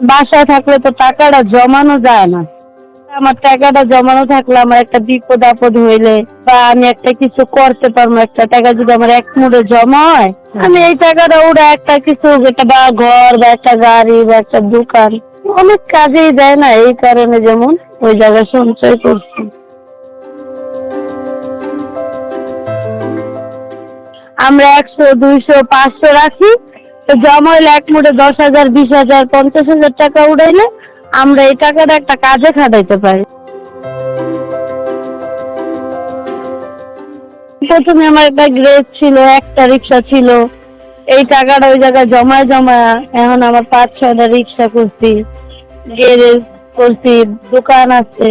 বাসায় থাকলে তো টাকাটা জমানো যায় না। আমার টাকাটা জমানো থাকলে আমার একটা বিপদ আপদ হইলে বা আমি একটা কিছু করতে পারব, একটা টাকা যদি আমার এক মুড়ে জমা হয়, আমি এই টাকাটা ওরা একটা কিছু একটা বা ঘর বা একটা গাড়ি বা একটা দোকান, অনেক কাজেই দেয় না এই কারণে যেমন ওই জায়গায় সঞ্চয় করছি। আমরা একশো, দুইশো, পাঁচশো রাখি জমা হইলে এক মুঠে দশ হাজার, বিশ হাজার, পঞ্চাশ হাজার টাকা উড়াইলে আমরা এই টাকাটা একটা কাজে খাটাইতে পারি। প্রথমে আমার একটা গ্রেজ ছিল, একটা রিক্সা ছিল। এই টাকাটা ওই জায়গায় জমায় জমায় এখন আমার পাঁচ ছয়টা রিক্সা করছি গ্যারেজ করছি দোকান আছে।